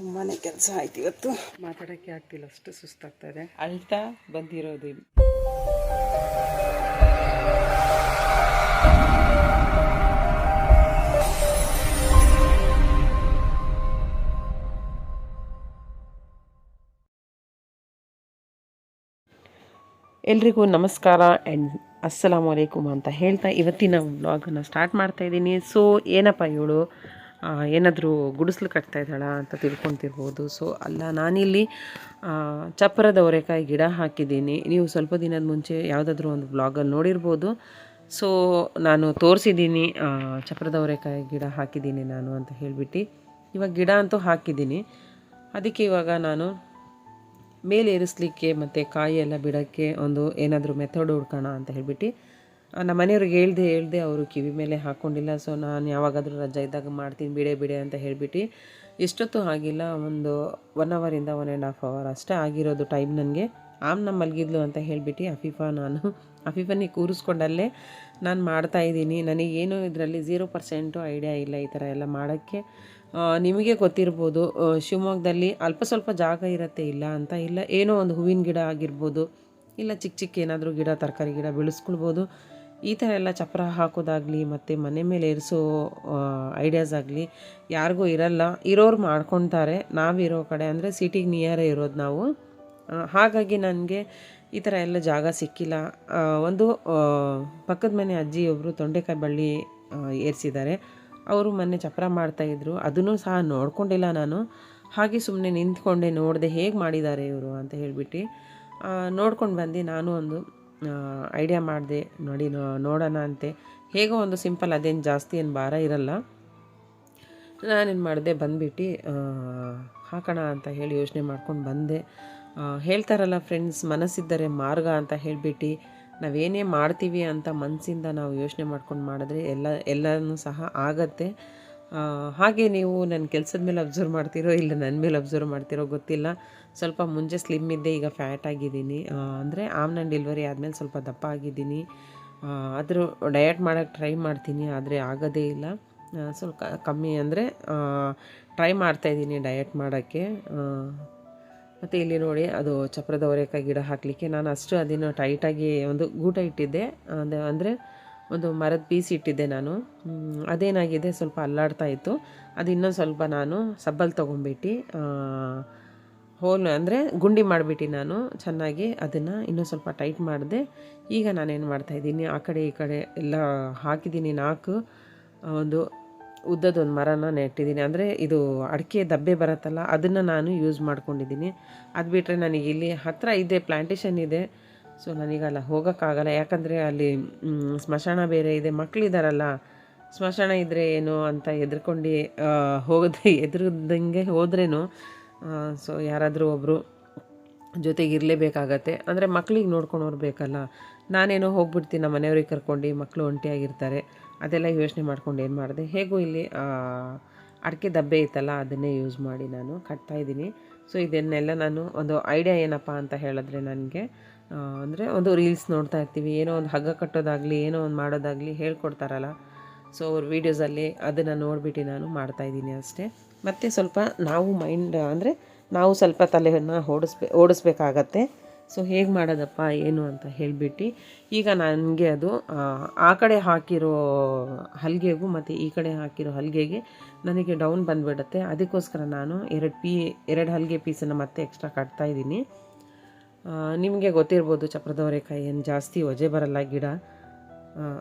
ತುಂಬಾ ಕೆಲಸ ಆಯ್ತು ಇವತ್ತು. ಮಾತಾಡೋಕ್ಕೆ ಆಗ್ತಿಲ್ಲ ಅಷ್ಟು ಸುಸ್ತಾಗ್ತಾ ಇದೆ. ಅಳ್ತಾ ಬಂದಿರೋದು ಎಲ್ರಿಗೂ ನಮಸ್ಕಾರ ಆ್ಯಂಡ್ ಅಸ್ಸಲಾಮು ಅಲೈಕುಮ್ ಅಂತ ಹೇಳ್ತಾ ಇವತ್ತಿನ ವ್ಲಾಗನ್ನು ಸ್ಟಾರ್ಟ್ ಮಾಡ್ತಾ ಇದ್ದೀನಿ. ಸೊ ಏನಪ್ಪ ಇವಳು? ಏನಾದರೂ ಗುಡಿಸ್ಲು ಕಟ್ತಾ ಇದ್ದಾಳ ಅಂತ ತಿಳ್ಕೊತಿರ್ಬೋದು. ಸೊ ಅಲ್ಲ, ನಾನಿಲ್ಲಿ ಚಪ್ಪರದ ಅವರೆಕಾಯಿ ಗಿಡ ಹಾಕಿದ್ದೀನಿ. ನೀವು ಸ್ವಲ್ಪ ದಿನದ ಮುಂಚೆ ಯಾವುದಾದ್ರೂ ಒಂದು ಬ್ಲಾಗಲ್ಲಿ ನೋಡಿರ್ಬೋದು. ಸೊ ನಾನು ತೋರಿಸಿದ್ದೀನಿ ಚಪ್ಪರದ ಅವರೆಕಾಯಿ ಗಿಡ ಹಾಕಿದ್ದೀನಿ ನಾನು ಅಂತ ಹೇಳಿಬಿಟ್ಟು. ಇವಾಗ ಗಿಡ ಅಂತೂ ಹಾಕಿದ್ದೀನಿ. ಅದಕ್ಕೆ ಇವಾಗ ನಾನು ಮೇಲೆ ಏರಿಸ್ಲಿಕ್ಕೆ ಮತ್ತು ಕಾಯಿ ಎಲ್ಲ ಬಿಡೋಕ್ಕೆ ಒಂದು ಏನಾದರೂ ಮೆಥಡ್ ಹುಡ್ಕೋಣ ಅಂತ ಹೇಳ್ಬಿಟ್ಟು ನಮ್ಮ ಮನೆಯವ್ರಿಗೆ ಹೇಳ್ದೆ ಹೇಳ್ದೆ ಅವರು ಕಿವಿ ಮೇಲೆ ಹಾಕ್ಕೊಂಡಿಲ್ಲ ಸೊ ನಾನು ಯಾವಾಗಾದರೂ ರಜೆ ಇದ್ದಾಗ ಮಾಡ್ತೀನಿ, ಬಿಡೆ ಬಿಡೆ ಅಂತ ಹೇಳಿಬಿಟ್ಟು ಎಷ್ಟೊತ್ತು ಆಗಿಲ್ಲ. ಒಂದು ಒನ್ ಅವರಿಂದ ಒನ್ ಆ್ಯಂಡ್ ಹಾಫ್ ಅವರ್ ಅಷ್ಟೇ ಆಗಿರೋದು ಟೈಮ್ ನನಗೆ. ಆಮ್ ನಮ್ಮ ಮಲಗಿದ್ಲು ಅಂತ ಹೇಳಿಬಿಟ್ಟು ಅಫೀಫಾ ನಾನು ಅಫೀಫನಿಗೆ ಕೂರಿಸ್ಕೊಂಡಲ್ಲೇ ನಾನು ಮಾಡ್ತಾ ಇದ್ದೀನಿ. ನನಗೇನು ಇದರಲ್ಲಿ ಝೀರೋ ಪರ್ಸೆಂಟು ಐಡಿಯಾ ಇಲ್ಲ ಈ ಥರ ಎಲ್ಲ ಮಾಡೋಕ್ಕೆ. ನಿಮಗೆ ಗೊತ್ತಿರ್ಬೋದು ಶಿವಮೊಗ್ಗದಲ್ಲಿ ಅಲ್ಪ ಸ್ವಲ್ಪ ಜಾಗ ಇರುತ್ತೆ ಇಲ್ಲ ಅಂತ, ಇಲ್ಲ ಏನೋ ಒಂದು ಹೂವಿನ ಗಿಡ ಆಗಿರ್ಬೋದು, ಇಲ್ಲ ಚಿಕ್ಕ ಚಿಕ್ಕ ಏನಾದರೂ ಗಿಡ, ತರಕಾರಿ ಗಿಡ ಬೆಳೆಸ್ಕೊಳ್ಬೋದು. ಈ ಥರ ಎಲ್ಲ ಚಪ್ಪರ ಹಾಕೋದಾಗಲಿ ಮತ್ತು ಮನೆ ಮೇಲೆ ಏರಿಸೋ ಐಡಿಯಾಸ್ ಆಗಲಿ ಯಾರಿಗೂ ಇರಲ್ಲ. ಇರೋರು ಮಾಡ್ಕೊತಾರೆ. ನಾವಿರೋ ಕಡೆ ಅಂದರೆ ಸಿಟಿಗೆ ನಿಯರೇ ಇರೋದು ನಾವು. ಹಾಗಾಗಿ ನನಗೆ ಈ ಥರ ಎಲ್ಲ ಜಾಗ ಸಿಕ್ಕಿಲ್ಲ. ಒಂದು ಪಕ್ಕದ ಮನೆ ಅಜ್ಜಿಯೊಬ್ಬರು ತೊಂಡೆಕಾಯಿ ಬಳ್ಳಿ ಏರಿಸಿದ್ದಾರೆ. ಅವರು ಮೊನ್ನೆ ಚಪ್ಪರ ಮಾಡ್ತಾಯಿದ್ರು ಅದನ್ನು ಸಹ ನೋಡ್ಕೊಂಡಿಲ್ಲ ನಾನು. ಹಾಗೆ ಸುಮ್ಮನೆ ನಿಂತ್ಕೊಂಡೆ, ನೋಡಿದೆ ಹೇಗೆ ಮಾಡಿದ್ದಾರೆ ಇವರು ಅಂತ ಹೇಳಿಬಿಟ್ಟು ನೋಡ್ಕೊಂಡು ಬಂದು ನಾನು ಒಂದು. ಐಡಿಯಾ ಮಾಡಿದೆ, ನೋಡಿ ನೋಡೋಣ ಅಂತೆ. ಹೇಗೋ ಒಂದು ಸಿಂಪಲ್ ಅದೇನು ಜಾಸ್ತಿ ಏನು ಭಾರ ಇರಲ್ಲ. ನಾನೇನು ಮಾಡಿದೆ, ಬಂದ್ಬಿಟ್ಟು ಹಾಕೋಣ ಅಂತ ಹೇಳಿ ಯೋಚನೆ ಮಾಡ್ಕೊಂಡು ಬಂದೆ. ಹೇಳ್ತಾರಲ್ಲ ಫ್ರೆಂಡ್ಸ್ ಮನಸ್ಸಿದ್ದರೆ ಮಾರ್ಗ ಅಂತ ಹೇಳಿಬಿಟ್ಟು, ನಾವೇನೇ ಮಾಡ್ತೀವಿ ಅಂತ ಮನಸ್ಸಿಂದ ನಾವು ಯೋಚನೆ ಮಾಡ್ಕೊಂಡು ಮಾಡಿದ್ರೆ ಎಲ್ಲ, ಎಲ್ಲನೂ ಸಹ ಆಗತ್ತೆ. ಹಾಗೆ ನೀವು ನನ್ನ ಕೆಲಸದ ಮೇಲೆ ಅಬ್ಸರ್ವ್ ಮಾಡ್ತೀರೋ ಇಲ್ಲ ನನ್ನ ಮೇಲೆ ಅಬ್ಸರ್ವ್ ಮಾಡ್ತೀರೋ ಗೊತ್ತಿಲ್ಲ. ಸ್ವಲ್ಪ ಮುಂಚೆ ಸ್ಲಿಮ್ ಇದ್ದೆ, ಈಗ ಫ್ಯಾಟ್ ಆಗಿದ್ದೀನಿ. ಅಂದರೆ ಆಮ್ನ ಡೆಲಿವರಿ ಆದಮೇಲೆ ಸ್ವಲ್ಪ ದಪ್ಪ ಆಗಿದ್ದೀನಿ. ಆದರೂ ಡಯಟ್ ಮಾಡೋಕ್ಕೆ ಟ್ರೈ ಮಾಡ್ತೀನಿ, ಆದರೆ ಆಗೋದೇ ಇಲ್ಲ. ಸ್ವಲ್ಪ ಕಮ್ಮಿ ಅಂದರೆ ಟ್ರೈ ಮಾಡ್ತಾಯಿದ್ದೀನಿ ಡಯಟ್ ಮಾಡೋಕ್ಕೆ. ಮತ್ತು ಇಲ್ಲಿ ನೋಡಿ, ಅದು ಚಪ್ರದ ಅವರೆಕಾಯಿ ಗಿಡ ಹಾಕಲಿಕ್ಕೆ. ನಾನು ಅಷ್ಟು ಅದನ್ನು ಟೈಟಾಗಿ ಒಂದು ಗೂಟ ಇಟ್ಟಿದ್ದೆ. ಅಂದರೆ ಒಂದು ಮರದ ಪೀಸ್ ಇಟ್ಟಿದ್ದೆ ನಾನು. ಅದೇನಾಗಿದೆ ಸ್ವಲ್ಪ ಅಲ್ಲಾಡ್ತಾ ಇತ್ತು. ಅದು ಇನ್ನೊಂದು ಸ್ವಲ್ಪ ನಾನು ಸಬ್ಬಲ್ ತೊಗೊಂಬಿಟ್ಟು ಹೋಲ್ ಅಂದರೆ ಗುಂಡಿ ಮಾಡಿಬಿಟ್ಟು ನಾನು ಚೆನ್ನಾಗಿ ಅದನ್ನು ಇನ್ನೂ ಸ್ವಲ್ಪ ಟೈಟ್ ಮಾಡಿದೆ. ಈಗ ನಾನೇನು ಮಾಡ್ತಾಯಿದ್ದೀನಿ ಆ ಕಡೆ ಈ ಕಡೆ ಎಲ್ಲ ಹಾಕಿದ್ದೀನಿ ನಾಲ್ಕು ಒಂದು ಉದ್ದದೊಂದು ಮರನ ನೆಟ್ಟಿದ್ದೀನಿ. ಅಂದರೆ ಇದು ಅಡಿಕೆ ದಬ್ಬೆ ಬರುತ್ತಲ್ಲ, ಅದನ್ನು ನಾನು ಯೂಸ್ ಮಾಡ್ಕೊಂಡಿದ್ದೀನಿ. ಅದು ಬಿಟ್ಟರೆ ನನಗೆ ಇಲ್ಲಿ ಹತ್ತಿರ ಇದೆ ಪ್ಲ್ಯಾಂಟೇಷನ್ ಇದೆ. ಸೊ ನನಗಲ್ಲ ಹೋಗೋಕ್ಕಾಗಲ್ಲ. ಯಾಕಂದರೆ ಅಲ್ಲಿ ಸ್ಮಶಾನ ಬೇರೆ ಇದೆ ಮಕ್ಕಳಿದ್ದಾರಲ್ಲ ಸ್ಮಶಾನ ಇದ್ದರೆ ಏನು ಅಂತ ಹೆದರ್ಕೊಂಡು ಹೋಗದೆ ಎದುರದಂಗೆ ಹೋದ್ರೇನು ಸೊ ಯಾರಾದರೂ ಒಬ್ಬರು ಜೊತೆಗೆ ಇರಲೇಬೇಕಾಗತ್ತೆ. ಅಂದರೆ ಮಕ್ಳಿಗೆ ನೋಡ್ಕೊಂಡು ಬೇಕಲ್ಲ. ನಾನೇನೋ ಹೋಗ್ಬಿಡ್ತೀನಿ, ನಮ್ಮ ಮನೆಯವ್ರಿಗೆ ಕರ್ಕೊಂಡು ಮಕ್ಕಳು ಒಂಟಿಯಾಗಿರ್ತಾರೆ. ಅದೆಲ್ಲ ಯೋಚನೆ ಮಾಡ್ಕೊಂಡು ಏನು ಮಾಡಿದೆ? ಹೇಗೂ ಇಲ್ಲಿ ಅಡಿಕೆ ದಬ್ಬೆ ಇತ್ತಲ್ಲ ಅದನ್ನೇ ಯೂಸ್ ಮಾಡಿ ನಾನು ಕಟ್ತಾ ಇದ್ದೀನಿ. ಸೊ ಇದನ್ನೆಲ್ಲ ನಾನು ಒಂದು ಐಡಿಯಾ ಏನಪ್ಪ ಅಂತ ಹೇಳಿದ್ರೆ ನನಗೆ ಅಂದರೆ ಒಂದು ರೀಲ್ಸ್ ನೋಡ್ತಾ ಇರ್ತೀವಿ. ಏನೋ ಒಂದು ಹಗ್ಗ ಕಟ್ಟೋದಾಗಲಿ ಏನೋ ಒಂದು ಮಾಡೋದಾಗಲಿ ಹೇಳ್ಕೊಡ್ತಾರಲ್ಲ. ಸೊ ಅವ್ರ ವೀಡಿಯೋಸಲ್ಲಿ ಅದನ್ನು ನೋಡಿಬಿಟ್ಟು ನಾನು ಮಾಡ್ತಾಯಿದ್ದೀನಿ ಅಷ್ಟೇ. ಮತ್ತು ಸ್ವಲ್ಪ ನಾವು ಮೈಂಡ್ ಅಂದರೆ ನಾವು ಸ್ವಲ್ಪ ತಲೆಯನ್ನು ಓಡಿಸ್ಬೇ ಓಡಿಸ್ಬೇಕಾಗತ್ತೆ. ಸೊ ಹೇಗೆ ಮಾಡೋದಪ್ಪ ಏನು ಅಂತ ಹೇಳಿಬಿಟ್ಟು ಈಗ ನನಗೆ ಅದು ಆ, ಕಡೆ ಹಾಕಿರೋ ಹಲ್ಗೆಗೂ ಮತ್ತು ಈ ಕಡೆ ಹಾಕಿರೋ ಹಲ್ಗೆಗೆ ನನಗೆ ಡೌನ್ ಬಂದುಬಿಡುತ್ತೆ. ಅದಕ್ಕೋಸ್ಕರ ನಾನು ಎರಡು ಪೀ ಎರಡು ಹಲ್ಗೆ ಪೀಸನ್ನು ಮತ್ತೆ ಎಕ್ಸ್ಟ್ರಾ ಕಟ್ತಾ ಇದ್ದೀನಿ. ನಿಮಗೆ ಗೊತ್ತಿರ್ಬೋದು ಚಪ್ರದವರೆಕಾಯಿ ಏನು ಜಾಸ್ತಿ ಒಜೆ ಬರಲ್ಲ ಗಿಡ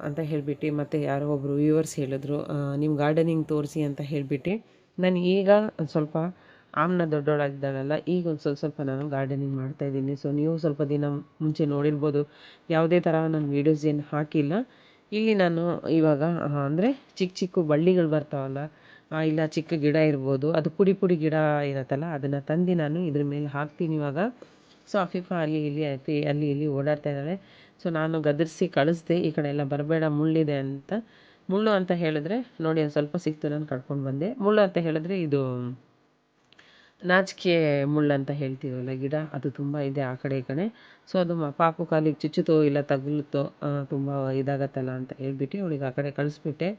ಅಂತ ಹೇಳಿಬಿಟ್ಟು ಮತ್ತು ಯಾರೋ ಒಬ್ಬರು ವ್ಯೂವರ್ಸ್ ಹೇಳಿದ್ರು. ನಿಮ್ಮ ಗಾರ್ಡನಿಂಗ್ ತೋರಿಸಿ ಅಂತ ಹೇಳಿಬಿಟ್ಟು. ನಾನು ಈಗ ಒಂದು ಸ್ವಲ್ಪ ಆಮ್ನ ದೊಡ್ಡೋಳಾಗಿದ್ದಾಳಲ್ಲ, ಈಗ ಒಂದು ಸ್ವಲ್ಪ ಸ್ವಲ್ಪ ನಾನು ಗಾರ್ಡನಿಂಗ್ ಮಾಡ್ತಾಯಿದ್ದೀನಿ ಸೊ ನೀವು ಸ್ವಲ್ಪ ದಿನ ಮುಂಚೆ ನೋಡಿರ್ಬೋದು, ಯಾವುದೇ ಥರ ನಾನು ವೀಡಿಯೋಸ್ ಏನು ಹಾಕಿಲ್ಲ. ಇಲ್ಲಿ ನಾನು ಇವಾಗ ಅಂದರೆ ಚಿಕ್ಕ ಚಿಕ್ಕ ಬಳ್ಳಿಗಳು ಬರ್ತಾವಲ್ಲ ಇಲ್ಲ ಚಿಕ್ಕ ಗಿಡ ಇರ್ಬೋದು, ಅದು ಪುಡಿ ಪುಡಿ ಗಿಡ ಇರುತ್ತಲ್ಲ, ಅದನ್ನು ತಂದು ನಾನು ಇದ್ರ ಮೇಲೆ ಹಾಕ್ತೀನಿ ಇವಾಗ. ಸೊ ಆಫೀಫ ಅಲ್ಲಿ, ಇಲ್ಲಿ ಐತಿ, ಅಲ್ಲಿ, ಇಲ್ಲಿ ಓಡಾಡ್ತಾ ಇದ್ದಾಳೆ ಸೊ ನಾನು ಗದರಿಸಿ ಕಳಿಸ್ದೆ, ಈ ಕಡೆ ಎಲ್ಲ ಬರಬೇಡ, ಮುಳ್ಳಿದೆ ಅಂತ. ಮುಳ್ಳು ಅಂತ ಹೇಳಿದ್ರೆ, ನೋಡಿ ಒಂದು ಸ್ವಲ್ಪ ಸಿಕ್ತು, ನಾನು ಕರ್ಕೊಂಡು ಬಂದೆ. ಮುಳ್ಳು ಅಂತ ಹೇಳಿದ್ರೆ ಇದು ನಾಚಿಕೆ ಮುಳ್ಳು ಅಂತ ಹೇಳ್ತೀವಲ್ಲ ಗಿಡ, ಅದು ತುಂಬ ಇದೆ ಆ ಕಡೆ, ಈ ಕಡೆ. ಸೊ ಅದು ಪಾಪು ಕಾಲಿಗೆ ಚುಚ್ಚುತ್ತೋ ಇಲ್ಲ ತಗುಲುತ್ತೋ ತುಂಬ ಇದಾಗತ್ತಲ್ಲ ಅಂತ ಹೇಳ್ಬಿಟ್ಟು ಅವಳಿಗೆ ಆ ಕಡೆ ಕಳಿಸ್ಬಿಟ್ಟೆ.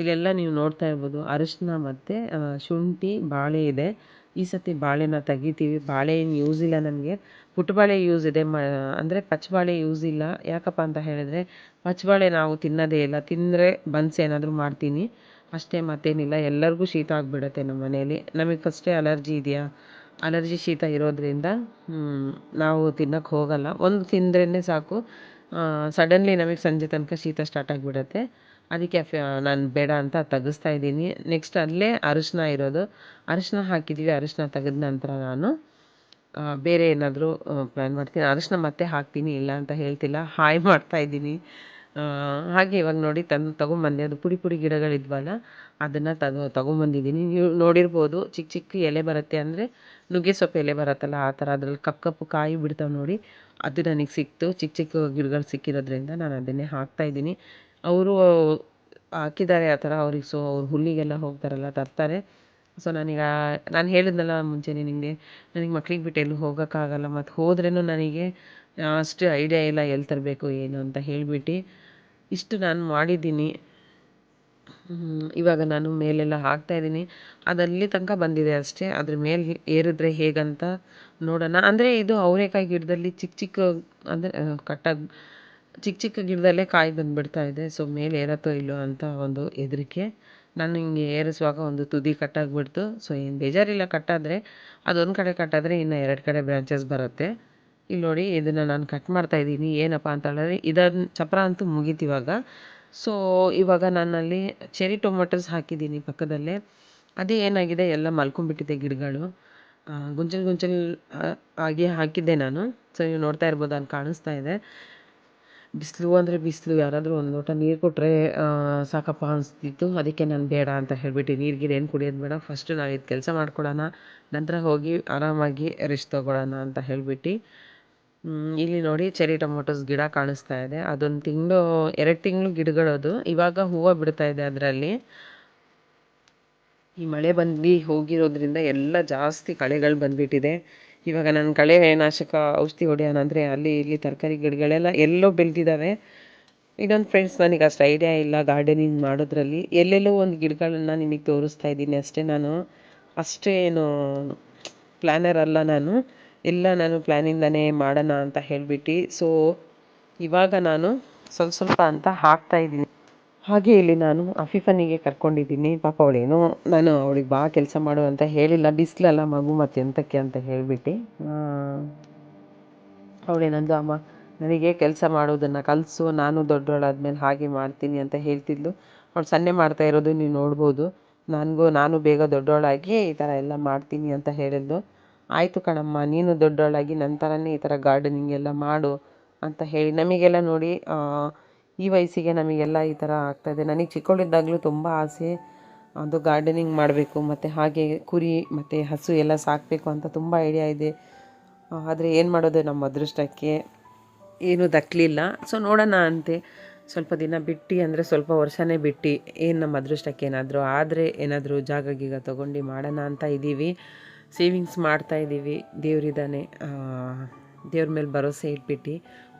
ಇಲ್ಲೆಲ್ಲ ನೀವು ನೋಡ್ತಾ ಇರ್ಬೋದು, ಅರಿಶಿನ ಮತ್ತು ಶುಂಠಿ, ಬಾಳೆ ಇದೆ. ಈ ಸರ್ತಿ ಬಾಳೆನ ತೆಗಿತೀವಿ. ಬಾಳೆ ಯೂಸ್ ಇಲ್ಲ ನನಗೆ. ಪುಟ್ಟಬಾಳೆ ಯೂಸ್ ಇದೆ. ಮ, ಅಂದರೆ ಪಚ್ಚಬಾಳೆ ಯೂಸ್ ಇಲ್ಲ. ಯಾಕಪ್ಪ ಅಂತ ಹೇಳಿದ್ರೆ ಪಚ್ಚಬಾಳೆ ನಾವು ತಿನ್ನೋದೇ ಇಲ್ಲ. ತಿಂದರೆ ಬನ್ಸ್ ಏನಾದರೂ ಮಾಡ್ತೀನಿ. ಅಷ್ಟೇ ಮತ್ತೇನಿಲ್ಲ. ಎಲ್ಲರಿಗೂ ಶೀತ ಆಗಿಬಿಡತ್ತೆ ನಮ್ಮ ಮನೆಯಲ್ಲಿ. ನಮಗೆ ಫಸ್ಟೇ ಅಲರ್ಜಿ ಇದೆಯಾ? ಅಲರ್ಜಿ ಶೀತ ಇರೋದ್ರಿಂದ ನಾವು ತಿನ್ನೋಕ್ಕೆ ಹೋಗಲ್ಲ. ಒಂದು ತಿಂದ್ರೇ ಸಾಕು. ಸಡನ್ಲಿ ನಮಗೆ ಸಂಜೆ ತನಕ ಶೀತ ಸ್ಟಾರ್ಟ್ ಆಗಿಬಿಡುತ್ತೆ. ಅದಕ್ಕೆ ನಾನು ಬೇಡ ಅಂತ ತೆಗೆಸ್ತಾ ಇದ್ದೀನಿ. ನೆಕ್ಸ್ಟ್ ಅಲ್ಲೇ ಅರಿಶಿನ ಇರೋದು. ಅರಿಶಿನ ಹಾಕಿದ್ದೀವಿ ಅರಿಶಿನ ತೆಗೆದ ನಂತರ ನಾನು ಬೇರೆ ಏನಾದರೂ ಪ್ಲ್ಯಾನ್ ಮಾಡ್ತೀನಿ. ಅರಿಶಿನ ಮತ್ತೆ ಹಾಕ್ತೀನಿ, ಇಲ್ಲ ಅಂತ ಹೇಳ್ತಿಲ್ಲ. ಹಾಯ್ ಮಾಡ್ತಾ ಇದ್ದೀನಿ. ಹಾಗೆ ಇವಾಗ ನೋಡಿ ತಂದು ತೊಗೊಂಬಂದೆ. ಅದು ಪುಡಿ ಪುಡಿ ಗಿಡಗಳಿದ್ವಲ್ಲ, ಅದನ್ನು ತಗೊ, ತೊಗೊಂಬಂದಿದ್ದೀನಿ. ನೀವು ನೋಡಿರ್ಬೋದು, ಚಿಕ್ಕ ಚಿಕ್ಕ ಎಲೆ ಬರುತ್ತೆ ಅಂದರೆ ನುಗ್ಗೆ ಸೊಪ್ಪು ಎಲೆ ಬರುತ್ತಲ್ಲ, ಆ ಥರ ಅದ್ರಲ್ಲಿ ಕಪ್ಪು ಕಾಯಿ ಬಿಡ್ತಾವೆ ನೋಡಿ. ಅದು ನನಗೆ ಸಿಕ್ತು. ಚಿಕ್ಕ ಚಿಕ್ಕ ಗಿಡಗಳು ಸಿಕ್ಕಿರೋದ್ರಿಂದ ನಾನು ಅದನ್ನೇ ಹಾಕ್ತಾ ಇದ್ದೀನಿ. ಅವರು ಹಾಕಿದ್ದಾರೆ ಆ ಥರ ಅವ್ರಿಗೆ ಸೊ ಅವ್ರು ಹುಲ್ಲಿಗೆಲ್ಲ ಹೋಗ್ತಾರಲ್ಲ ತರ್ತಾರೆ. ಸೊ ನಾನೀಗ, ನಾನು ಹೇಳಿದ್ನಲ್ಲ ಮುಂಚೆನೇ ನಿಮಗೆ ನನಗೆ ಮಕ್ಳಿಗೆ ಬಿಟ್ಟು ಎಲ್ಲೂ ಹೋಗೋಕ್ಕಾಗಲ್ಲ ಮತ್ತು ಹೋದ್ರೂ ನನಗೆ ಅಷ್ಟು ಐಡಿಯಾ ಇಲ್ಲ ಎಲ್ಲಿ ತರಬೇಕು, ಏನು ಅಂತ ಹೇಳಿಬಿಟ್ಟು ಇಷ್ಟು ನಾನು ಮಾಡಿದ್ದೀನಿ. ಇವಾಗ ನಾನು ಮೇಲೆಲ್ಲ ಹಾಕ್ತಾ ಇದ್ದೀನಿ. ಅದಲ್ಲಿ ತನಕ ಬಂದಿದೆ ಅಷ್ಟೇ. ಅದ್ರ ಮೇಲೆ ಏರಿದ್ರೆ ಹೇಗಂತ ನೋಡೋಣ. ಅಂದರೆ ಇದು ಅವರೇಕಾಯಿ ಗಿಡದಲ್ಲಿ ಚಿಕ್ಕ ಚಿಕ್ಕ, ಅಂದರೆ ಕಟ್ಟಾಗಿ ಚಿಕ್ಕ ಚಿಕ್ಕ ಗಿಡದಲ್ಲೇ ಕಾಯಿ ಬಂದುಬಿಡ್ತಾ ಇದೆ. ಸೊ ಮೇಲೆ ಏರತ್ತೋ ಇಲ್ಲೋ ಅಂತ ಒಂದು ಹೆದರಿಕೆ. ನಾನು ಹಿಂಗೆ ಏರಿಸುವಾಗ ಒಂದು ತುದಿ ಕಟ್ಟಾಗಿಬಿಡ್ತು. ಸೊ ಏನು ಬೇಜಾರಿಲ್ಲ, ಕಟ್ಟಾದರೆ, ಅದೊಂದು ಕಡೆ ಕಟ್ಟಾದರೆ ಇನ್ನು ಎರಡು ಕಡೆ ಬ್ರಾಂಚಸ್ ಬರುತ್ತೆ. ಇಲ್ಲಿ ನೋಡಿ, ಇದನ್ನು ನಾನು ಕಟ್ ಮಾಡ್ತಾ ಇದ್ದೀನಿ. ಏನಪ್ಪ ಅಂತ ಹೇಳಿದ್ರೆ ಇದನ್ನು ಚಪ್ರ ಅಂತೂ ಮುಗೀತು ಇವಾಗ. ಸೊ ಇವಾಗ ನಾನಲ್ಲಿ ಚೆರಿ ಟೊಮೊಟೊಸ್ ಹಾಕಿದ್ದೀನಿ ಪಕ್ಕದಲ್ಲೇ. ಅದೇ ಏನಾಗಿದೆ, ಎಲ್ಲ ಮಲ್ಕೊಂಡ್ಬಿಟ್ಟಿದೆ ಗಿಡಗಳು. ಗುಂಚಲ್ ಗುಂಚಲ್ ಆಗಿ ಹಾಕಿದ್ದೆ ನಾನು. ಸೊ ನೀವು ನೋಡ್ತಾ ಇರ್ಬೋದು, ಅಲ್ಲಿ ಕಾಣಿಸ್ತಾ ಇದೆ. ಬಿಸಿಲು ಅಂದರೆ ಬಿಸಿಲು, ಯಾರಾದರೂ ಒಂದು ಲೋಟ ನೀರು ಕೊಟ್ಟರೆ ಸಾಕಪ್ಪ ಅನಿಸ್ತಿತ್ತು. ಅದಕ್ಕೆ ನಾನು ಬೇಡ ಅಂತ ಹೇಳಿಬಿಟ್ಟು ನೀರು ಗೀರು ಏನು ಕುಡಿಯೋದು ಬೇಡ. ಫಸ್ಟು ನಾವು ಇದು ಕೆಲಸ ಮಾಡ್ಕೊಳ್ಳೋಣ ನಂತರ ಹೋಗಿ ಆರಾಮಾಗಿ ರೆಸ್ಟ್ ತೊಗೊಳ್ಳೋಣ ಅಂತ ಹೇಳಿಬಿಟ್ಟು ಇಲ್ಲಿ ನೋಡಿ ಚೆರಿ ಟೊಮೊಟೊಸ್ ಗಿಡ ಕಾಣಿಸ್ತಾ ಇದೆ. ಅದೊಂದು ತಿಂಗಳು, ಎರಡು ತಿಂಗಳು ಗಿಡಗಳದು. ಇವಾಗ ಹೂವು ಬಿಡ್ತಾ ಇದೆ ಅದರಲ್ಲಿ. ಈ ಮಳೆ ಬಂದು ಹೋಗಿರೋದ್ರಿಂದ ಎಲ್ಲ ಜಾಸ್ತಿ ಕಳೆಗಳು ಬಂದುಬಿಟ್ಟಿದೆ. ಇವಾಗ ನಾನು ಕಳೆ ನಾಶಕ ಔಷಧಿ ಹೊಡೆಯೋಣ ಅಂದರೆ ಅಲ್ಲಿ ಇಲ್ಲಿ ತರಕಾರಿ ಗಿಡಗಳೆಲ್ಲ ಎಲ್ಲೋ ಬೆಳೆದಿದ್ದಾವೆ ಇನ್ನೊಂದು ಫ್ರೆಂಡ್ಸ್ ನನಗೆ ಅಷ್ಟು ಐಡಿಯಾ ಇಲ್ಲ ಗಾರ್ಡನಿಂಗ್ ಮಾಡೋದ್ರಲ್ಲಿ. ಎಲ್ಲೆಲ್ಲೋ ಒಂದು ಗಿಡಗಳನ್ನ ನಿಮಗೆ ತೋರಿಸ್ತಾ ಇದ್ದೀನಿ ಅಷ್ಟೇ ನಾನು. ಅಷ್ಟೇನು ಪ್ಲ್ಯಾನರ್ ಅಲ್ಲ ನಾನು. ಎಲ್ಲ ನಾನು ಪ್ಲ್ಯಾನಿಂದನೇ ಮಾಡೋಣ ಅಂತ ಹೇಳಿಬಿಟ್ಟು. ಸೊ ಇವಾಗ ನಾನು ಸ್ವಲ್ಪ ಸ್ವಲ್ಪ ಅಂತ ಹಾಕ್ತಾ ಇದ್ದೀನಿ. ಹಾಗೆ ಇಲ್ಲಿ ನಾನು ಅಫೀಫನಿಗೆ ಕರ್ಕೊಂಡಿದ್ದೀನಿ. ಪಾಪ ಅವಳೇನು ನಾನು ಅವಳಿಗೆ ಬಾ ಕೆಲಸ ಮಾಡು ಅಂತ ಹೇಳಿಲ್ಲ. ಬಿಸಿಲಲ್ಲ ಮಗು ಮತ್ತೆ ಎಂತಕ್ಕೆ ಅಂತ ಹೇಳಿಬಿಟ್ಟು. ಅವಳೇನಂದು ಅಮ್ಮ, ನನಗೆ ಕೆಲಸ ಮಾಡೋದನ್ನು ಕಲಿಸು. ನಾನು ದೊಡ್ಡವಳಾದ್ಮೇಲೆ ಹಾಗೆ ಮಾಡ್ತೀನಿ ಅಂತ ಹೇಳ್ತಿದ್ಲು. ಅವಳು ಸನ್ನೆ ಮಾಡ್ತಾ ಇರೋದು ನೀವು ನೋಡ್ಬೋದು. ನನಗೂ, ನಾನು ಬೇಗ ದೊಡ್ಡವಳಾಗಿ ಈ ಥರ ಎಲ್ಲ ಮಾಡ್ತೀನಿ ಅಂತ ಹೇಳಿದ್ಲು. ಆಯಿತು ಕಣಮ್ಮ, ನೀನು ದೊಡ್ಡವಳಾಗಿ ನನ್ನ ಥರನೇ ಈ ಥರ ಗಾರ್ಡನಿಂಗ್ ಎಲ್ಲ ಮಾಡು ಅಂತ ಹೇಳಿ ನಮಗೆಲ್ಲ ನೋಡಿ ಈ ವಯಸ್ಸಿಗೆ ನಮಗೆಲ್ಲ ಈ ಥರ ಆಗ್ತಾಯಿದೆ ನನಗೆ ಚಿಕ್ಕವಳಿದ್ದಾಗಲೂ ತುಂಬ ಆಸೆ ಅದು ಗಾರ್ಡನಿಂಗ್ ಮಾಡಬೇಕು, ಮತ್ತು ಹಾಗೆ ಕುರಿ, ಮತ್ತು ಹಸು ಎಲ್ಲ ಸಾಕಬೇಕು ಅಂತ ತುಂಬ ಐಡಿಯಾ ಇದೆ. ಆದರೆ ಏನು ಮಾಡೋದು ನಮ್ಮ ಅದೃಷ್ಟಕ್ಕೆ ಏನೂ ದಕ್ಕಲಿಲ್ಲ ಸೊ ನೋಡೋಣ ಅಂತೆ. ಸ್ವಲ್ಪ ದಿನ ಬಿಟ್ಟು ಅಂದರೆ ಸ್ವಲ್ಪ ವರ್ಷನೇ ಬಿಟ್ಟು. ಏನು ನಮ್ಮ ಅದೃಷ್ಟಕ್ಕೆ ಏನಾದರೂ ಆದರೆ ಏನಾದರೂ ಜಾಗ ಗೀಗ ತೊಗೊಂಡು ಮಾಡೋಣ ಅಂತ ಇದ್ದೀವಿ. ಸೇವಿಂಗ್ಸ್ ಮಾಡ್ತಾ ಇದ್ದೀವಿ. ದೇವರಿದ್ದಾನೆ. ದೇವ್ರ ಮೇಲೆ ಭರೋಸೆ ಇಟ್ಬಿಟ್ಟು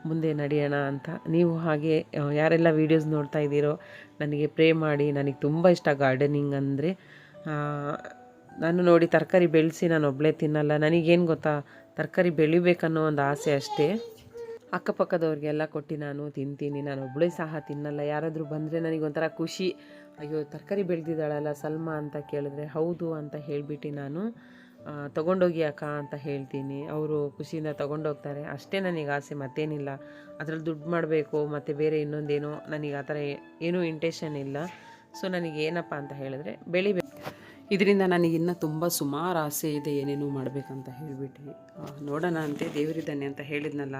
ಮುಂದೆ ನಡೆಯೋಣ ಅಂತ. ನೀವು ಹಾಗೆ ಯಾರೆಲ್ಲ ವೀಡಿಯೋಸ್ ನೋಡ್ತಾ ಇದ್ದೀರೋ, ನನಗೆ ಪ್ರೇ ಮಾಡಿ, ನನಗೆ ತುಂಬ ಇಷ್ಟ ಗಾರ್ಡನಿಂಗ್ ಅಂದರೆ. ನಾನು ನೋಡಿ ತರಕಾರಿ ಬೆಳೆಸಿ ನಾನು ಒಬ್ಬಳೇ ತಿನ್ನಲ್ಲ. ನನಗೇನು ಗೊತ್ತಾ, ತರಕಾರಿ ಬೆಳಿಬೇಕನ್ನೋ ಒಂದು ಆಸೆ ಅಷ್ಟೇ. ಅಕ್ಕಪಕ್ಕದವ್ರಿಗೆಲ್ಲ ಕೊಟ್ಟು ನಾನು ತಿಂತೀನಿ. ನಾನು ಒಬ್ಬಳೇ ಸಹ ತಿನ್ನಲ್ಲ. ಯಾರಾದರೂ ಬಂದರೆ ನನಗೊಂಥರ ಖುಷಿ. ಅಯ್ಯೋ, ತರಕಾರಿ ಬೆಳೆದಿದ್ದಾಳಲ್ಲ ಸಲ್ಮಾ ಅಂತ ಕೇಳಿದ್ರೆ, ಹೌದು ಅಂತ ಹೇಳಿಬಿಟ್ಟು ನಾನು ತಗೊಂಡೋಗಿ ಅಕ್ಕ ಅಂತ ಹೇಳ್ತೀನಿ. ಅವರು ಖುಷಿಯಿಂದ ತಗೊಂಡೋಗ್ತಾರೆ. ಅಷ್ಟೇ ನನಗೆ ಆಸೆ, ಮತ್ತೇನಿಲ್ಲ. ಅದ್ರಲ್ಲಿ ದುಡ್ಡು ಮಾಡಬೇಕು, ಮತ್ತು ಬೇರೆ ಇನ್ನೊಂದೇನೋ ನನಗೆ ಆ ಥರ ಏನೂ ಇಂಟೆನ್ಷನ್ ಇಲ್ಲ. ಸೊ ನನಗೆ ಏನಪ್ಪ ಅಂತ ಹೇಳಿದ್ರೆ ಬೆಳಿಬೇಕು ಇದರಿಂದ ನನಗೆ ಇನ್ನೂ ತುಂಬ ಸುಮಾರು ಆಸೆ ಇದೆ ಏನೇನೋ ಮಾಡಬೇಕಂತ ಹೇಳಿಬಿಟ್ಟು. ನೋಡೋಣ ಅಂತೆ ದೇವರಿದ್ದಾನೆ ಅಂತ ಹೇಳಿದ್ನಲ್ಲ.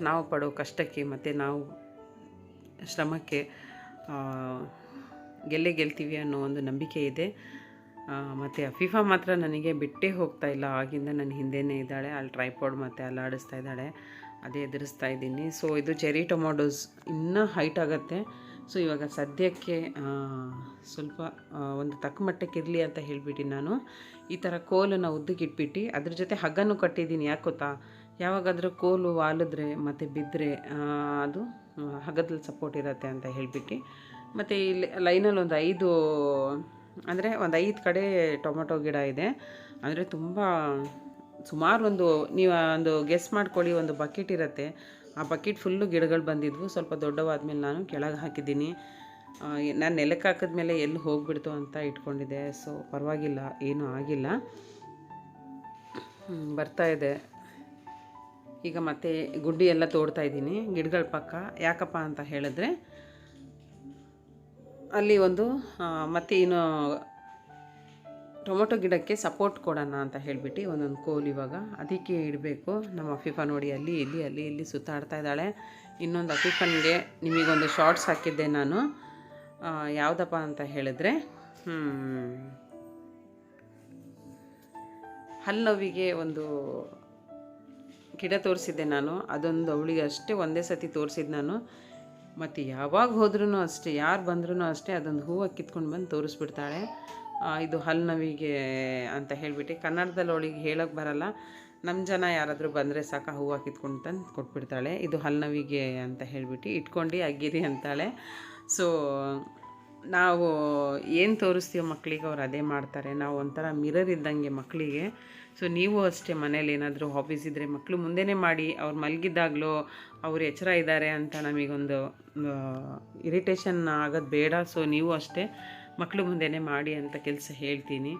ನಾವು ಪಡೋ ಕಷ್ಟಕ್ಕೆ ಮತ್ತು ನಾವು ಶ್ರಮಕ್ಕೆ ಗೆಲ್ಲೇ ಗೆಲ್ತೀವಿ ಅನ್ನೋ ಒಂದು ನಂಬಿಕೆ ಇದೆ. ಮತ್ತು ಅಫೀಫಾ ಮಾತ್ರ ನನಗೆ ಬಿಟ್ಟೇ ಹೋಗ್ತಾ ಇಲ್ಲ. ಆಗಿಂದ ನನ್ನ ಹಿಂದೆನೇ ಇದ್ದಾಳೆ. ಅಲ್ಲಿ ಟ್ರೈಪಾಡ್ ಮತ್ತು ಅಲ್ಲಿ ಆಡಿಸ್ತಾ ಇದ್ದಾಳೆ. ಅದೇ ಎದುರಿಸ್ತಾ ಇದ್ದೀನಿ. ಸೊ ಇದು ಚೆರಿ ಟೊಮೊಟೊಸ್ ಇನ್ನೂ ಹೈಟ್ ಆಗುತ್ತೆ. ಸೊ ಇವಾಗ ಸದ್ಯಕ್ಕೆ ಸ್ವಲ್ಪ ಒಂದು ತಕ್ಕ ಮಟ್ಟಕ್ಕೆ ಇರಲಿ ಅಂತ ಹೇಳಿಬಿಟ್ಟು ನಾನು. ಈ ಥರ ಕೋಲನ್ನು ಉದ್ದಕ್ಕಿಟ್ಬಿಟ್ಟು ಅದ್ರ ಜೊತೆ ಹಗ್ಗನೂ ಕಟ್ಟಿದ್ದೀನಿ. ಯಾಕೆ ಗೊತ್ತಾ? ಯಾವಾಗಾದರೂ ಕೋಲು ವಾಲಿದ್ರೆ ಮತ್ತು ಬಿದ್ದರೆ ಅದು ಹಗ್ಗದಲ್ಲಿ ಸಪೋರ್ಟ್ ಇರುತ್ತೆ ಅಂತ ಹೇಳಿಬಿಟ್ಟು. ಮತ್ತು ಇಲ್ಲಿ ಲೈನಲ್ಲಿ ಒಂದು ಐದು ಅಂದರೆ ಒಂದು ಐದು ಕಡೆ ಟೊಮೊಟೊ ಗಿಡ ಇದೆ. ಅಂದರೆ ತುಂಬ ಸುಮಾರು ಒಂದು ನೀವು ಒಂದು ಗೆಸ್ ಮಾಡ್ಕೊಳ್ಳಿ, ಒಂದು ಬಕೆಟ್ ಇರುತ್ತೆ. ಆ ಬಕೆಟ್ ಫುಲ್ಲು ಗಿಡಗಳು ಬಂದಿದ್ವು. ಸ್ವಲ್ಪ ದೊಡ್ಡವಾದ್ಮೇಲೆ ನಾನು ಕೆಳಗೆ ಹಾಕಿದ್ದೀನಿ. ನಾನು ನೆಲಕ್ಕೆ ಹಾಕಿದ್ಮೇಲೆ ಎಲ್ಲಿ ಹೋಗಿಬಿಡ್ತು ಅಂತ ಇಟ್ಕೊಂಡಿದ್ದೆ. ಸೊ ಪರವಾಗಿಲ್ಲ, ಏನೂ ಆಗಿಲ್ಲ. ಬರ್ತಾ ಇದೆ. ಈಗ ಮತ್ತೆ ಗುಡ್ಡಿ ಎಲ್ಲ ತೋಡ್ತಾ ಇದ್ದೀನಿ. ಗಿಡಗಳ ಪಕ್ಕ. ಯಾಕಪ್ಪ ಅಂತ ಹೇಳಿದ್ರೆ ಅಲ್ಲಿ ಒಂದು ಮತ್ತೆ ಇನ್ನು ಟೊಮೊಟೊ ಗಿಡಕ್ಕೆ ಸಪೋರ್ಟ್ ಕೊಡೋಣ ಅಂತ ಹೇಳಿಬಿಟ್ಟು ಒಂದೊಂದು ಕೋಲ್ ಇವಾಗ. ಅದಕ್ಕೆ ಇಡಬೇಕು. ನಮ್ಮ ಅಫೀಫಾ ನೋಡಿ ಅಲ್ಲಿ, ಇಲ್ಲಿ ಅಲ್ಲಿ, ಇಲ್ಲಿ ಸುತ್ತಾಡ್ತಾ ಇದ್ದಾಳೆ. ಇನ್ನೊಂದು ಅಫೀಫನ್ಗೆ ನಿಮಗೊಂದು ಶಾರ್ಟ್ಸ್ ಹಾಕಿದ್ದೆ ನಾನು. ಯಾವುದಪ್ಪ ಅಂತ ಹೇಳಿದ್ರೆ ಹಲ್ಲುವಿಗೆ ಒಂದು ಗಿಡ ತೋರಿಸಿದ್ದೆ ನಾನು. ಅದೊಂದು ಅವಳಿಗೆ ಅಷ್ಟೇ ಒಂದೇ ಸತಿ ತೋರಿಸಿದ್ದು ನಾನು. ಮತ್ತು ಯಾವಾಗ ಹೋದ್ರೂ ಅಷ್ಟೇ, ಯಾರು ಬಂದ್ರೂ ಅಷ್ಟೇ ಅದೊಂದು ಹೂವು ಕಿತ್ಕೊಂಡು ಬಂದು ತೋರಿಸ್ಬಿಡ್ತಾಳೆ. ಇದು ಹಲ್ನವಿಗೆ ಅಂತ ಹೇಳಿಬಿಟ್ಟು ಕನ್ನಡದಲ್ಲಿ ಅವಳಿಗೆ ಹೇಳೋಕ್ಕೆ ಬರಲ್ಲ. ನಮ್ಮ ಜನ ಯಾರಾದರೂ ಬಂದರೆ ಸಾಕ ಹೂವು ಕಿತ್ಕೊಂಡು ತಂದು ಕೊಟ್ಬಿಡ್ತಾಳೆ. ಇದು ಹಲ್ನವಿಗೆ ಅಂತ ಹೇಳಿಬಿಟ್ಟು ಇಟ್ಕೊಂಡು ಅಗ್ಗಿರಿ ಅಂತಾಳೆ. ಸೊ ನಾವು ಏನು ತೋರಿಸ್ತೀವೋ ಮಕ್ಕಳಿಗೆ ಅವ್ರು ಅದೇ ಮಾಡ್ತಾರೆ. ನಾವು ಒಂಥರ ಮಿರರ್ ಇದ್ದಂಗೆ ಮಕ್ಕಳಿಗೆ ಸೊ ನೀವು ಅಷ್ಟೇ ಮನೇಲಿ ಏನಾದರೂ ಹಾಬೀಸ್ ಇದ್ದರೆ ಮಕ್ಕಳು ಮುಂದೆನೇ ಮಾಡಿ, ಅವ್ರು ಮಲಗಿದ್ದಾಗಲೂ ಅವ್ರು ಎಚ್ಚರ ಇದ್ದಾರೆ ಅಂತ ನಮಗೊಂದು ಇರಿಟೇಷನ್ ಆಗೋದು ಬೇಡ. ಸೊ ನೀವು ಅಷ್ಟೇ ಮಕ್ಕಳು ಮುಂದೆನೇ ಮಾಡಿ ಅಂತ ಕೆಲಸ ಹೇಳ್ತೀನಿ.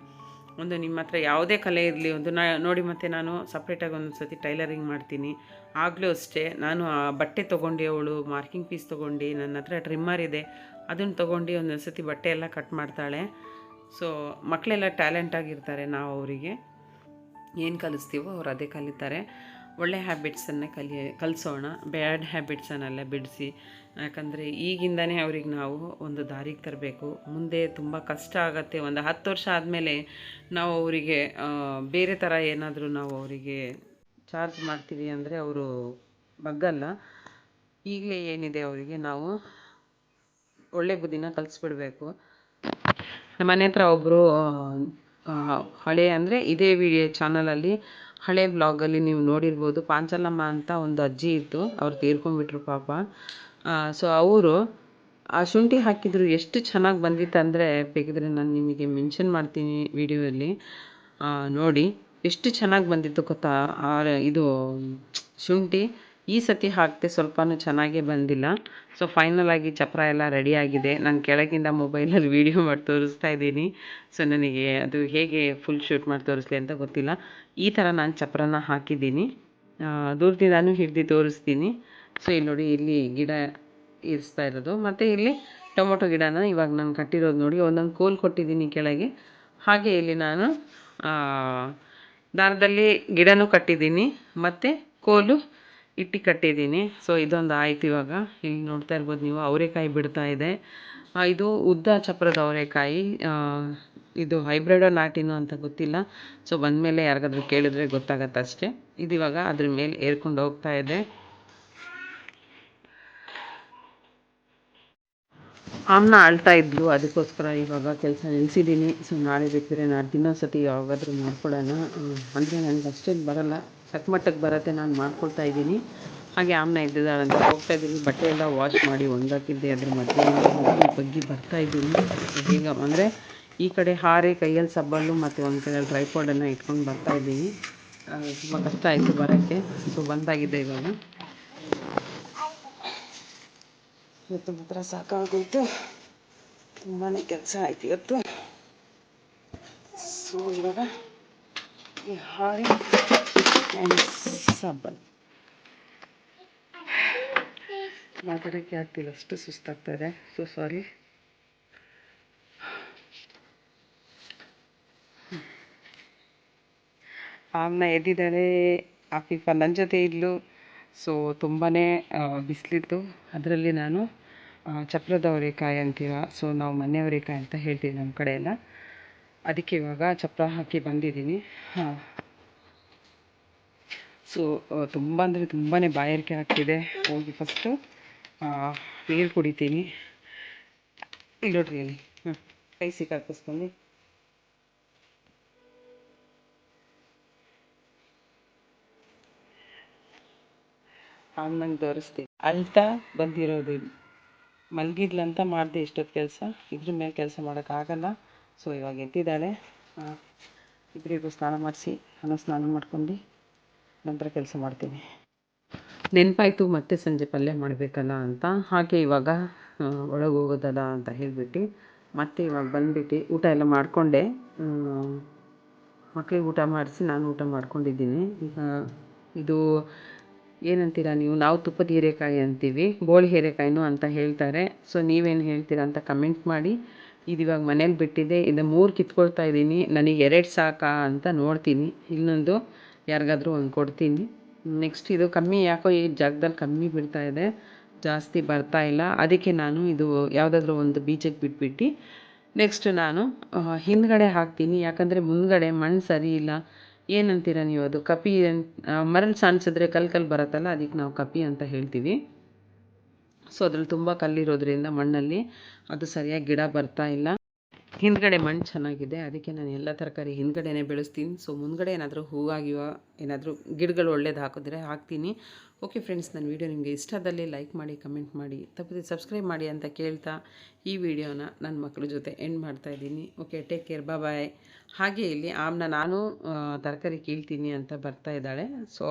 ಒಂದು ನಿಮ್ಮ ಹತ್ರ ಯಾವುದೇ ಕಲೆ ಇರಲಿ, ಒಂದು ನಾ, ನೋಡಿ ಮತ್ತೆ ನಾನು ಸಪ್ರೇಟಾಗಿ ಒಂದು ಸತಿ ಟೈಲರಿಂಗ್ ಮಾಡ್ತೀನಿ. ಆಗಲೂ ಅಷ್ಟೇ ನಾನು ಆ ಬಟ್ಟೆ ತೊಗೊಂಡು, ಅವಳು ಮಾರ್ಕಿಂಗ್ ಪೀಸ್ ತೊಗೊಂಡು, ನನ್ನ ಹತ್ರ ಟ್ರಿಮ್ಮರ್ ಇದೆ. ಅದನ್ನು ತೊಗೊಂಡು ಒಂದೊಂದು ಸತಿ ಬಟ್ಟೆ ಎಲ್ಲ ಕಟ್ ಮಾಡ್ತಾಳೆ. ಸೊ ಮಕ್ಕಳೆಲ್ಲ ಟ್ಯಾಲೆಂಟಾಗಿರ್ತಾರೆ ನಾವು ಅವರಿಗೆ. ಏನು ಕಲಿಸ್ತೀವೋ ಅವ್ರು ಅದೇ ಕಲಿತಾರೆ. ಒಳ್ಳೆ ಹ್ಯಾಬಿಟ್ಸನ್ನೇ ಕಲಿ, ಕಲಿಸೋಣ. ಬ್ಯಾಡ್ ಹ್ಯಾಬಿಟ್ಸನ್ನೆಲ್ಲ ಬಿಡಿಸಿ. ಯಾಕಂದರೆ ಈಗಿಂದನೇ ಅವ್ರಿಗೆ ನಾವು ಒಂದು ದಾರಿಗೆ ತರಬೇಕು. ಮುಂದೆ ತುಂಬ ಕಷ್ಟ ಆಗುತ್ತೆ. ಒಂದು ಹತ್ತು ವರ್ಷ ಆದಮೇಲೆ ನಾವು ಅವರಿಗೆ ಬೇರೆ ಥರ ಏನಾದರೂ ನಾವು ಅವರಿಗೆ ಚಾರ್ಜ್ ಮಾಡ್ತೀವಿ ಅಂದರೆ ಅವರು ಬಗ್ಗಲ್ಲ. ಈಗಲೇ ಏನಿದೆ ಅವರಿಗೆ ನಾವು ಒಳ್ಳೆ ಬುದ್ಧಿನ ಕಲಿಸ್ಬಿಡ್ಬೇಕು. ನಮ್ಮ ಮನೆ ಹತ್ರ ಒಬ್ಬರು ಹಳೆ ಅಂದರೆ ಇದೇ ವಿಡಿಯೋ ಚಾನಲಲ್ಲಿ ಹಳೆ ವ್ಲಾಗಲ್ಲಿ ನೀವು ನೋಡಿರ್ಬೋದು. ಪಾಂಚಲಮ್ಮ ಅಂತ ಒಂದು ಅಜ್ಜಿ ಇತ್ತು ಅವ್ರು ತೀರ್ಕೊಂಡ್ಬಿಟ್ರು ಪಾಪ. ಸೊ ಅವರು ಆ ಶುಂಠಿ ಹಾಕಿದ್ರು ಎಷ್ಟು ಚೆನ್ನಾಗಿ ಬಂದಿತ್ತು ಅಂದರೆ ಬೇಕಿದ್ರೆ ನಾನು ನಿಮಗೆ ಮೆನ್ಷನ್ ಮಾಡ್ತೀನಿ ವಿಡಿಯೋದಲ್ಲಿ ನೋಡಿ ಎಷ್ಟು ಚೆನ್ನಾಗಿ ಬಂದಿತ್ತು ಗೊತ್ತಾ? ಇದು ಶುಂಠಿ. ಈ ಸತಿ ಹಾಕಿದೆ ಸ್ವಲ್ಪನೂ ಚೆನ್ನಾಗೇ ಬಂದಿಲ್ಲ. ಸೊ ಫೈನಲ್ ಆಗಿ ಚಪ್ರ ಎಲ್ಲ ರೆಡಿ ಆಗಿದೆ. ನಾನು ಕೆಳಗಿಂದ ಮೊಬೈಲಲ್ಲಿ ವೀಡಿಯೋ ಮಾಡಿ ತೋರಿಸ್ತಾ ಇದ್ದೀನಿ. ಸೊ ನನಗೆ ಅದು ಹೇಗೆ ಫುಲ್ ಶೂಟ್ ಮಾಡಿ ತೋರಿಸ್ಲಿ ಅಂತ ಗೊತ್ತಿಲ್ಲ. ಈ ಥರ ನಾನು ಚಪ್ರನ ಹಾಕಿದ್ದೀನಿ. ದೂರದಿಂದಾನು ಹಿಡ್ದು ತೋರಿಸ್ತೀನಿ. ಸೊ ಇಲ್ಲಿ ನೋಡಿ, ಇಲ್ಲಿ ಗಿಡ ಇರಿಸ್ತಾ ಇರೋದು. ಮತ್ತು ಇಲ್ಲಿ ಟೊಮೊಟೊ ಗಿಡನ ಇವಾಗ ನಾನು ಕಟ್ಟಿರೋದು ನೋಡಿ. ಒಂದೊಂದು ಕೋಲ್ ಕೊಟ್ಟಿದ್ದೀನಿ ಕೆಳಗೆ. ಹಾಗೆ ಇಲ್ಲಿ ನಾನು ದಾರದಲ್ಲಿ ಗಿಡನೂ ಕಟ್ಟಿದ್ದೀನಿ. ಮತ್ತು ಕೋಲು ಇಟ್ಟು ಕಟ್ಟಿದ್ದೀನಿ. ಸೊ ಇದೊಂದು ಆಯ್ತು ಇವಾಗ. ಇಲ್ಲಿ ನೋಡ್ತಾ ಇರ್ಬೋದು ನೀವು, ಅವರೆಕಾಯಿ ಬಿಡ್ತಾ ಇದೆ. ಇದು ಉದ್ದ ಚಪ್ರದ ಅವರೆಕಾಯಿ. ಇದು ಹೈಬ್ರಿಡೋ ನಾಟಿನೋ ಅಂತ ಗೊತ್ತಿಲ್ಲ. ಸೊ ಬಂದಮೇಲೆ ಯಾರಿಗಾದ್ರೂ ಕೇಳಿದ್ರೆ ಗೊತ್ತಾಗತ್ತೆ ಅಷ್ಟೇ. ಇದು ಇವಾಗ ಅದ್ರ ಮೇಲೆ ಏರ್ಕೊಂಡು ಹೋಗ್ತಾ ಇದೆ. ಅಮ್ಮನ ಅಳ್ತಾ ಇದ್ಲು. ಅದಕ್ಕೋಸ್ಕರ ಇವಾಗ ಕೆಲಸ ನಿಲ್ಲಿಸಿದ್ದೀನಿ ಸೊ ನಾಳೆ ಬೇಕಿದ್ರೆ ನಾಡ್ದು ಇನ್ನೊಂದು ಸತಿ ಯಾವಾಗಾದ್ರೂ ಮಾಡ್ಕೊಳ್ಳೋಣ. ಅಂದರೆ ನನಗೆ ಅಷ್ಟೇನು ಬರಲ್ಲ. ತಕ್ಕ ಮಟ್ಟಕ್ಕೆ ಬರುತ್ತೆ ನಾನು ಮಾಡ್ಕೊಳ್ತಾ ಇದ್ದೀನಿ. ಹಾಗೆ ಆಮ್ನ ಇದ್ದಿದ್ದಾಳಂತ ಹೋಗ್ತಾ ಇದ್ದೀನಿ. ಬಟ್ಟೆ ಎಲ್ಲ ವಾಶ್ ಮಾಡಿ ಒಣಗಾಕಿದ್ದೆ. ಅದ್ರ ಮಧ್ಯೆ ಬಗ್ಗಿ ಬರ್ತಾ ಇದ್ದೀನಿ. ಈಗ ಅಂದರೆ ಈ ಕಡೆ ಹಾರೆ, ಕೈಯಲ್ಲಿ ಸಬ್ಬಲ್ಲು ಮತ್ತು ಒಂದು ಕೈಯಲ್ಲಿ ಟ್ರೈಪಾಡನ್ನು ಇಟ್ಕೊಂಡು ಬರ್ತಾ ಇದ್ದೀನಿ. ತುಂಬ ಕಷ್ಟ ಆಯಿತು ಬರೋಕ್ಕೆ. ಸೊ ಬಂದಾಗಿದೆ ಇವಾಗ. ಇವತ್ತು ಮಾತ್ರ ಸಾಕಾಗೋಯ್ತು. ತುಂಬಾ ಕೆಲಸ ಆಯ್ತು ಇವತ್ತು. ಸೊ ಇವಾಗ ಹಾರೆ ಆ್ಯಂಡ್ ಸಾಬನ್ ಮಾತಾಡೋಕ್ಕೆ ಆಗ್ತಿಲ್ಲ, ಅಷ್ಟು ಸುಸ್ತಾಗ್ತದೆ ಸೊ ಸಾರಿ ಆಮ್ನ ಎದ್ದಿದ್ದಾಳೆ ಆಫೀಫ ನನ್ನ ಜೊತೆ ಇದ್ಲು. ಸೊ ತುಂಬಾ ಬಿಸಿಲಿತ್ತು. ಅದರಲ್ಲಿ ನಾನು ಚಪ್ರದ ಅವರೆಕಾಯಿ ಅಂತೀರ? ಸೊ ನಾವು ಮನೆ ಅವರೆಕಾಯಿ ಅಂತ ಹೇಳ್ತೀವಿ ನಮ್ಮ ಕಡೆಯೆಲ್ಲ. ಅದಕ್ಕೆ ಇವಾಗ ಚಪ್ಪರ ಹಾಕಿ ಬಂದಿದ್ದೀನಿ. ಹಾಂ. ಸೊ ತುಂಬ ಅಂದರೆ ತುಂಬಾ ಬಾಯಾರಿಕೆ ಆಗ್ತಿದೆ. ಹೋಗಿ ಫಸ್ಟು ನೀರು ಕುಡಿತೀನಿ. ಇಲ್ಲೋಡ್ರಿ ಇಲ್ಲಿ. ಹ್ಞೂ ಕೈ ಸಿಕ್ಕಾಕಿಸ್ಕೊಂಡು ನಂಗೆ ತೋರಿಸ್ತೀನಿ. ಅಳ್ತಾ ಬಂದಿರೋದು ಮಲಗಿದ್ಲಂತ ಮಾಡಿದೆ ಇಷ್ಟೊತ್ತು ಕೆಲಸ. ಇದ್ರ ಮೇಲೆ ಕೆಲಸ ಮಾಡೋಕ್ಕಾಗಲ್ಲ ಸೊ, ಇವಾಗ ಎದ್ದಿದ್ದಾಳೆ. ಇಬ್ಬರಿಗೂ ಸ್ನಾನ ಮಾಡಿಸಿ, ನಾನು ಸ್ನಾನ ಮಾಡ್ಕೊಂಡು ನಂತರ ಕೆಲಸ ಮಾಡ್ತೀನಿ. ನೆನಪಾಯಿತು, ಮತ್ತೆ ಸಂಜೆ ಪಲ್ಯ ಮಾಡಬೇಕಲ್ಲ ಅಂತ. ಹಾಗೆ ಇವಾಗ ಒಳಗೆ ಹೋಗೋದಲ್ಲ ಅಂತ ಹೇಳಿಬಿಟ್ಟು, ಮತ್ತೆ ಇವಾಗ ಬಂದ್ಬಿಟ್ಟು ಊಟ ಎಲ್ಲ ಮಾಡಿಕೊಂಡೆ. ಮಕ್ಕಳಿಗೆ ಊಟ ಮಾಡಿಸಿ, ನಾನು ಊಟ ಮಾಡ್ಕೊಂಡಿದ್ದೀನಿ. ಈಗ ಇದು ಏನಂತೀರ ನೀವು? ನಾವು ತುಪ್ಪದ ಹೀರೆಕಾಯಿ ಅಂತೀವಿ, ಬೋಳಿ ಹೀರೆಕಾಯಿನೂ ಅಂತ ಹೇಳ್ತಾರೆ. ಸೊ, ನೀವೇನು ಹೇಳ್ತೀರಾ ಅಂತ ಕಮೆಂಟ್ ಮಾಡಿ. ಇದು ಇವಾಗ ಮನೇಲಿ ಬಿಟ್ಟಿದ್ದೆ. ಇದು ಮೂರು ಕಿತ್ಕೊಳ್ತಾ ಇದ್ದೀನಿ. ನನಗೆ ಎರಡು ಸಾಕಾ ಅಂತ ನೋಡ್ತೀನಿ. ಇನ್ನೊಂದು ಯಾರಿಗಾದ್ರೂ ಒಂದು ಕೊಡ್ತೀನಿ. ನೆಕ್ಸ್ಟ್ ಇದು ಕಮ್ಮಿ, ಯಾಕೋ ಈ ಜಾಗದಲ್ಲಿ ಕಮ್ಮಿ ಬೀಳ್ತಾ ಇದೆ. ಜಾಸ್ತಿ ಬರ್ತಾ ಇಲ್ಲ. ಅದಕ್ಕೆ ನಾನು ಇದು ಯಾವುದಾದ್ರೂ ಒಂದು ಬೀಜಕ್ಕೆ ಬಿಟ್ಬಿಟ್ಟು ನೆಕ್ಸ್ಟ್ ನಾನು ಹಿಂದುಗಡೆ ಹಾಕ್ತೀನಿ. ಯಾಕಂದರೆ ಮುಂದ್ಗಡೆ ಮಣ್ಣು ಸರಿ ಇಲ್ಲ. ಏನಂತೀರ ನೀವು ಅದು? ಕಪಿ ಮರಳು ಸಾಣಿಸಿದ್ರೆ ಕಲ್ಲು ಕಲ್ಲು ಬರುತ್ತಲ್ಲ, ಅದಕ್ಕೆ ನಾವು ಕಪಿ ಅಂತ ಹೇಳ್ತೀವಿ. ಸೊ ಅದ್ರಲ್ಲಿ ತುಂಬ ಕಲ್ಲಿರೋದ್ರಿಂದ ಮಣ್ಣಲ್ಲಿ ಅದು ಸರಿಯಾಗಿ ಗಿಡ ಬರ್ತಾ ಇಲ್ಲ. ಹಿಂದ್ಗಡೆ ಮಣ್ಣು ಚೆನ್ನಾಗಿದೆ. ಅದಕ್ಕೆ ನಾನು ಎಲ್ಲ ತರಕಾರಿ ಹಿಂದ್ಗಡೆನೇ ಬೆಳೆಸ್ತೀನಿ. ಸೊ ಮುಂದ್ಗಡೆ ಏನಾದರೂ ಹೂವಾಗಿವ, ಏನಾದರೂ ಗಿಡಗಳು ಒಳ್ಳೇದು ಹಾಕಿದ್ರೆ ಹಾಕ್ತೀನಿ. ಓಕೆ ಫ್ರೆಂಡ್ಸ್ ನನ್ನ ವೀಡಿಯೋ ನಿಮಗೆ ಇಷ್ಟದಲ್ಲಿ ಲೈಕ್ ಮಾಡಿ ಕಮೆಂಟ್ ಮಾಡಿ, ತಪ್ಪದೆ ಸಬ್ಸ್ಕ್ರೈಬ್ ಮಾಡಿ ಅಂತ ಕೇಳ್ತಾ ಈ ವಿಡಿಯೋನ ನನ್ನ ಮಕ್ಕಳ ಜೊತೆ ಎಂಡ್ ಮಾಡ್ತಾ ಇದ್ದೀನಿ. ಓಕೆ ಟೇಕ್ ಕೇರ್ ಬಾಯ್ ಹಾಗೆ ಇಲ್ಲಿ ಆಮ್ನ ನಾನು ತರಕಾರಿ ಕೀಳ್ತೀನಿ ಅಂತ ಬರ್ತಾ ಇದ್ದಾಳೆ. ಸೊ